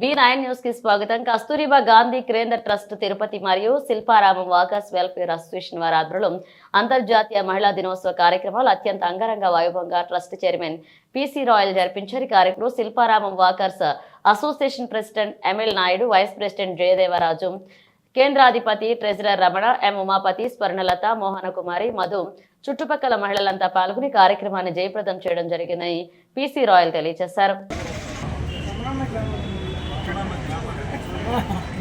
B nine న్యూస్కి స్వాగతం. కస్తూరిబా గాంధీ కేంద్ర ట్రస్ట్ తిరుపతి మరియు శిల్పారామం వాకర్స్ వెల్ఫేర్ అసోసియేషన్ వారి ఆధ్వర్యంలో అంతర్జాతీయ మహిళా దినోత్సవ కార్యక్రమాలు అత్యంత అంగరంగ వైభవంగా ట్రస్ట్ చైర్మన్ పిసి రాయల్ జరిపించారు. కార్యక్రమం Shilparamam walkers association president M L Naidu vice president Jayadevaraju కేంద్రాధిపతి treasurer Ramana M Umapathi Swarnalatha Mohana Kumari Madhu. చుట్టుపక్కల మహిళలంతా పాల్గొని కార్యక్రమాన్ని జయప్రదం చేయడం జరిగిందని పిసి రాయల్ తెలియజేశారు.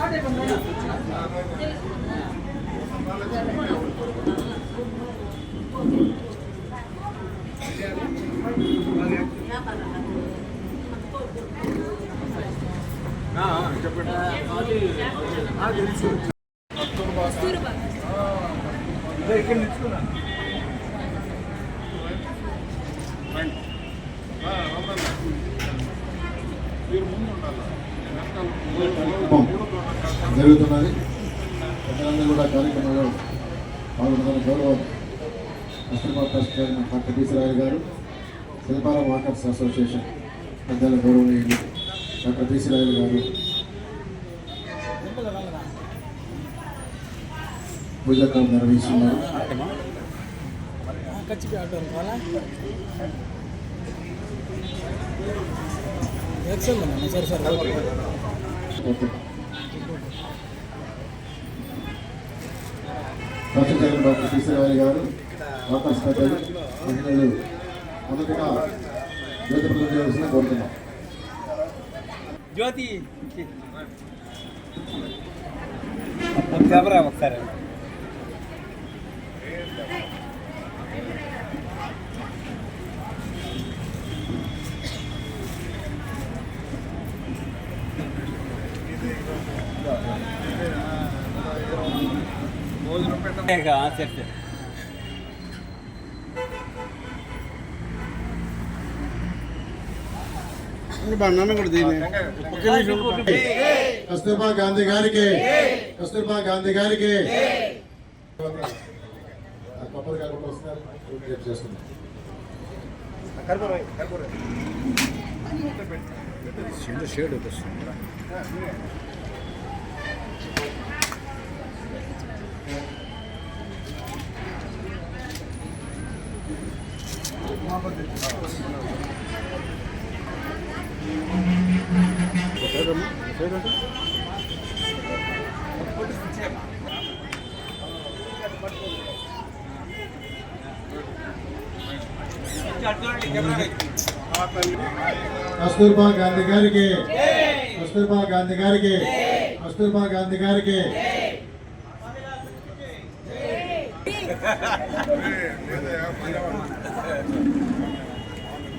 కార్యక్రమం జరుగుతున్నది. ప్రజలందరూ కూడా కార్యక్రమంలో పాల్గొన్న గౌరవ. కస్టమర్ ట్రస్ట్ చైర్మన్ డాక్టర్ బీసరాయల్ గారు శిల్పారాం వాకర్స్ అసోసియేషన్ పెద్దల గౌరవనీయులు డాక్టర్ బీసరాయల్ గారు. పూజాకాలు నిర్వహిస్తున్నారు. సరే సరే ఓకే డాక్టర్ బీసరాయల్ గారు వాకర్స్ పెద్దలు మహిళలు మొదటగా జ్యోతి ప్రజలు చేయవలసిన కోరుతున్నాం. జ్యోతి కెమెరా ఒకసారి. సరే సరే కస్తూర్బా గాంధీ గారికి కస్తూర్బా గాంధీ గారికి ఆ కొబ్బరి గారు కూడా వస్తున్నారు రేపు చేస్తున్నాం షేడ్ కస్తూర్బా గాంధీ గారికి కస్తూర్బా గాంధీ గారికి కస్తూర్బా గాంధీ గారికి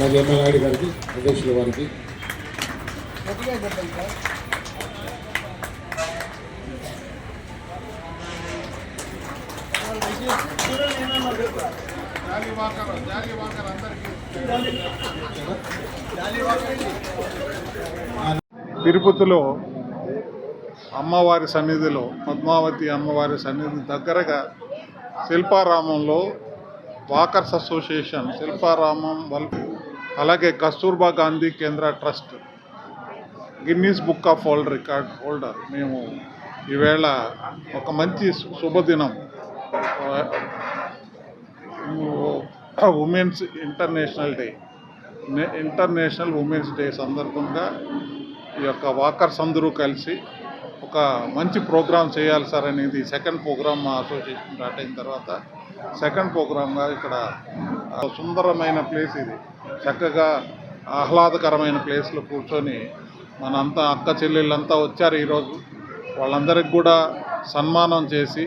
అలాగే ఎమ్మెల్యే గారికి అధ్యక్షుల వారికి. తిరుపతిలో అమ్మవారి సన్నిధిలో పద్మావతి అమ్మవారి సన్నిధి దగ్గరగా శిల్పారామంలో వాకర్స్ అసోసియేషన్ శిల్పారామం వల్పు అలాగే కస్తూర్బా గాంధీ కేంద్ర trust Guinness book of world record holder మేము ఈవేళ ఒక మంచి శుభదినం. Women's international day. International women's day సందర్భంగా ఈ యొక్క వాకర్స్ అందరూ కలిసి ఒక మంచి ప్రోగ్రామ్ చేయాలి సార్ అనేది సెకండ్ ప్రోగ్రామ్ మా అసోసియేషన్ స్టార్ట్ అయిన తర్వాత సెకండ్ ప్రోగ్రామ్గా ఇక్కడ సుందరమైన ప్లేస్ ఇది. చక్కగా ఆహ్లాదకరమైన ప్లేస్లో కూర్చొని మనంతా అక్క చెల్లెళ్ళంతా వచ్చారు ఈరోజు. వాళ్ళందరికి కూడా సన్మానం చేసి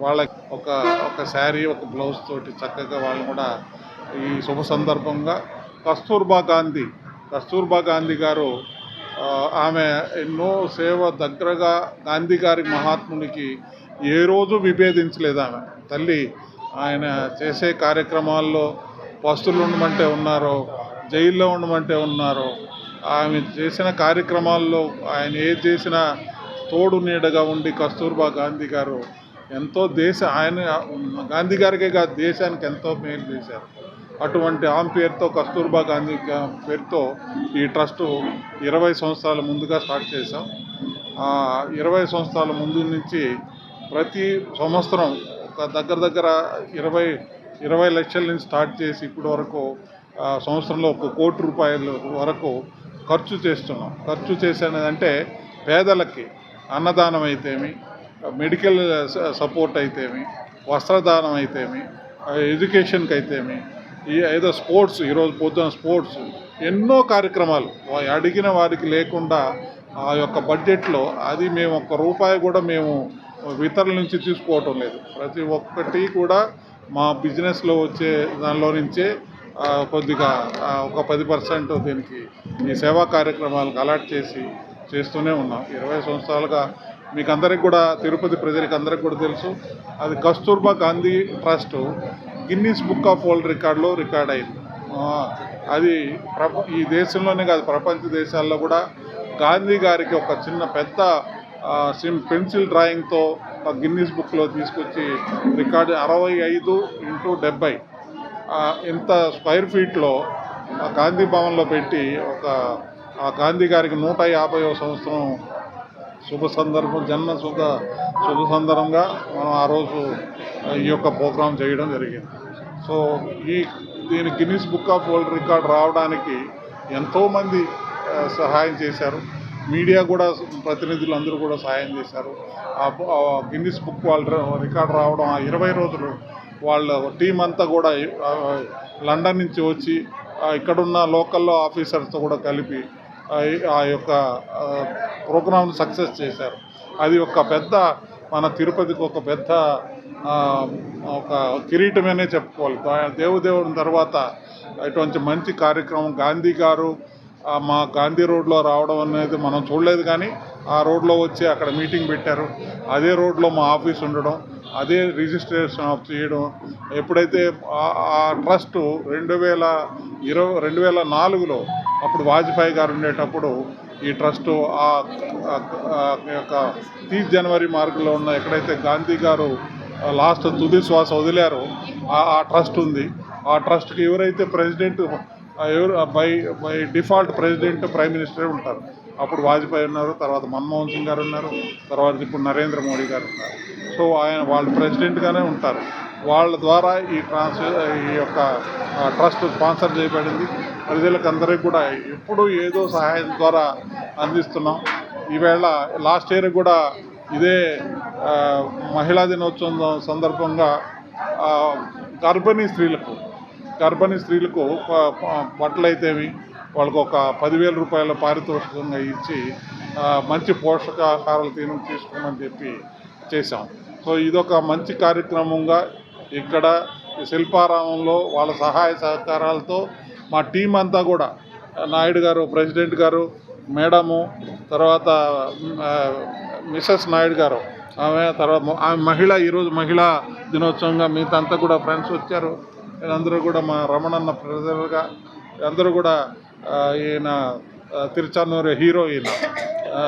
వాళ్ళకి ఒక ఒక శారీ ఒక బ్లౌజ్ తోటి చక్కగా వాళ్ళు కూడా ఈ శుభ సందర్భంగా కస్తూర్బా గాంధీ కస్తూర్బా గాంధీ గారు ఆమె ఎన్నో సేవ దగ్గరగా గాంధీ గారి మహాత్మునికి ఏ రోజు విభేదించలేదు ఆమె. తల్లి ఆయన చేసే కార్యక్రమాల్లో పస్తులు ఉండమంటే ఉన్నారో జైల్లో ఉండమంటే ఉన్నారో ఆమె చేసిన కార్యక్రమాల్లో ఆయన ఏది చేసినా తోడు నీడగా ఉండి కస్తూర్బా గాంధీ గారు ఎంతో దేశ ఆయన గాంధీ గారికే కాదు దేశానికి ఎంతో మేలు చేశారు. అటువంటి ఆమె పేరుతో కస్తూర్బా గాంధీ పేరుతో ఈ ట్రస్ట్ ఇరవై సంవత్సరాల ముందుగా స్టార్ట్ చేశాం. ఇరవై సంవత్సరాల ముందు నుంచి ప్రతి సంవత్సరం ఒక దగ్గర దగ్గర ఇరవై ఇరవై లక్షల నుంచి స్టార్ట్ చేసి ఇప్పటి వరకు సంవత్సరంలో ఒక కోటి రూపాయల వరకు ఖర్చు చేస్తున్నాం. ఖర్చు చేసేదంటే పేదలకి అన్నదానం అయితేమి మెడికల్ సపోర్ట్ అయితేమి వస్త్రదానం అయితేమి ఎడ్యుకేషన్కి అయితేమి ఈ ఏదో స్పోర్ట్స్ ఈరోజు పొద్దున స్పోర్ట్స్ ఎన్నో కార్యక్రమాలు. అడిగిన వారికి లేకుండా ఆ యొక్క బడ్జెట్లో అది మేము ఒక్క రూపాయి కూడా మేము ఇతరుల నుంచి తీసుకోవటం లేదు. ప్రతి ఒక్కటి కూడా మా బిజినెస్లో వచ్చే దానిలో నుంచే కొద్దిగా ఒక పది పర్సెంట్ దీనికి ఈ సేవా కార్యక్రమాలకు అలాట్ చేసి చేస్తూనే ఉన్నాం. ఇరవై సంవత్సరాలుగా మీకు అందరికి కూడా తిరుపతి ప్రజలకు అందరికి కూడా తెలుసు. అది Kasturba Gandhi trust Guinness book of world రికార్డులో రికార్డ్ అయింది. అది ప్రప ఈ దేశంలోనే కాదు ప్రపంచ దేశాల్లో కూడా గాంధీ గారికి ఒక చిన్న పెద్ద సిమ్ పెన్సిల్ డ్రాయింగ్తో గిన్నీస్ బుక్లో తీసుకొచ్చి రికార్డు అరవై ఐదు ఇంటూ డెబ్బై. ఇంత స్క్వైర్ ఫీట్లో ఆ గాంధీ భవన్లో పెట్టి ఒక ఆ గాంధీ గారికి నూట యాభైవ సంవత్సరం శుభ సందర్భం జన్మ శుభ శుభ సందర్భంగా మనం ఆ రోజు ఈ యొక్క ప్రోగ్రాం చేయడం జరిగింది. సో ఈ దీని Guinness book of world record రావడానికి ఎంతోమంది సహాయం చేశారు. మీడియా కూడా ప్రతినిధులు అందరూ కూడా సహాయం చేశారు. గిన్నిస్ బుక్ వాళ్ళ రికార్డ్ రావడం ఆ ఇరవై రోజులు వాళ్ళ టీం అంతా కూడా లండన్ నుంచి వచ్చి ఇక్కడున్న లోకల్లో ఆఫీసర్స్తో కూడా కలిపి ఆ, యొక్క ప్రోగ్రామ్ను సక్సెస్ చేశారు. అది ఒక పెద్ద మన తిరుపతికి ఒక పెద్ద ఒక కిరీటమనే చెప్పుకోవాలి. దేవుదేవుని తర్వాత ఇటువంటి మంచి కార్యక్రమం గాంధీ గారు మా గాంధీ రోడ్లో రావడం అనేది మనం చూడలేదు కానీ ఆ రోడ్లో వచ్చి అక్కడ మీటింగ్ పెట్టారు. అదే రోడ్లో మా ఆఫీస్ ఉండడం అదే రిజిస్ట్రేషన్ ఆఫ్ చేయడం. ఎప్పుడైతే ఆ- ట్రస్ట్ రెండు వేల ఇరవై రెండు వేల నాలుగులో అప్పుడు వాజ్పేయి గారు ఉండేటప్పుడు ఈ ట్రస్ట్ ఆ యొక్క తీస్ జనవరి మార్గంలో ఉన్న ఎక్కడైతే గాంధీ గారు లాస్ట్ తుది శ్వాస వదిలారో ఆ- ట్రస్ట్ ఉంది. ఆ ట్రస్ట్కి ఎవరైతే president by by default president prime మినిస్టరే ఉంటారు. అప్పుడు వాజ్పేయి ఉన్నారు తర్వాత మన్మోహన్ సింగ్ గారు ఉన్నారు తర్వాత ఇప్పుడు నరేంద్ర మోడీ గారు ఉన్నారు. సో ఆయన వాళ్ళు ప్రెసిడెంట్గానే ఉంటారు. వాళ్ళ ద్వారా ఈ ట్రాన్స్ ఈ యొక్క ట్రస్ట్ స్పాన్సర్ చేయబడింది. ప్రజలకందరికీ కూడా ఎప్పుడూ ఏదో సహాయం ద్వారా అందిస్తున్నాం. ఈవేళ లాస్ట్ ఇయర్ కూడా ఇదే మహిళా దినోత్సవం సందర్భంగా గర్భిణీ స్త్రీలకు గర్భిణీ స్త్రీలకు ప- బట్టలు వాళ్ళకు ఒక పదివేల రూపాయల పారితోషికంగా ఇచ్చి మంచి పోషకాహారాలు తిని తీసుకోమని చెప్పి చేశాం. సో ఇదొక మంచి కార్యక్రమంగా ఇక్కడ శిల్పారామంలో వాళ్ళ సహాయ సహకారాలతో మా టీం అంతా కూడా నాయుడు గారు ప్రెసిడెంట్ గారు మేడము తర్వాత మిస్సెస్ మిసెస్ నాయుడు గారు ఆమె తర్వాత ఆమె మహిళ ఈరోజు మహిళా దినోత్సవంగా మిగతా అంతా కూడా ఫ్రెండ్స్ వచ్చారు. అందరూ కూడా మా రమణన్న ప్రజలుగా అందరూ కూడా ఆ, ఈయన ఆ, తిరుచానూరు హీరో ఈయన ఆ,